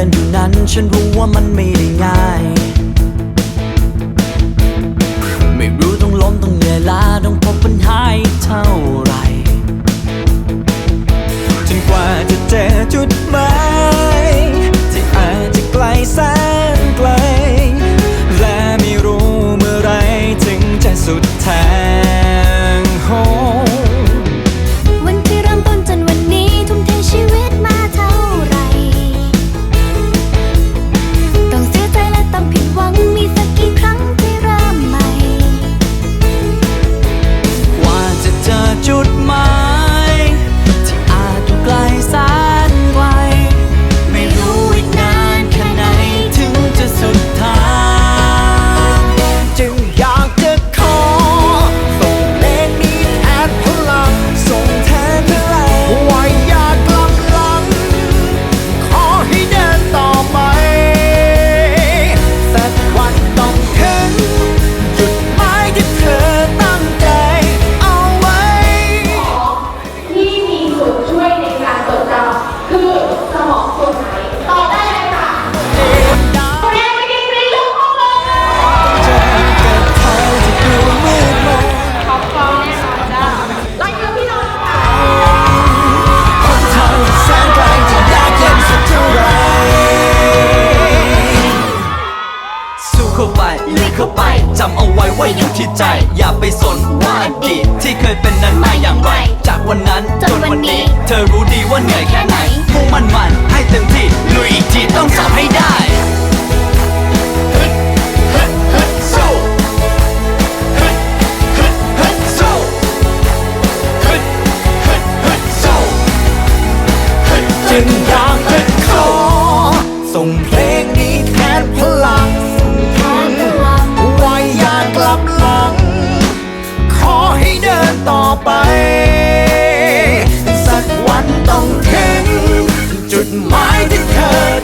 ินอยู่นั้น ฉันรู้ว่ามันไม่ได้ง่าย ที่ใจ อย่าไปสนว่าอดีตที่เคยเป็นนั้นมาอย่างไร จากวันนั้นจนวันนี้ เธอรู้ดีว่าเหนื่อยแค่ไหนมุ่งมั่นมันให้เต็มที่ลุยอีกทีต้องสอบให้ได้จึงอยากเป็นขอส่งเพลงนี้แทนเพื่อ certain-minded cut.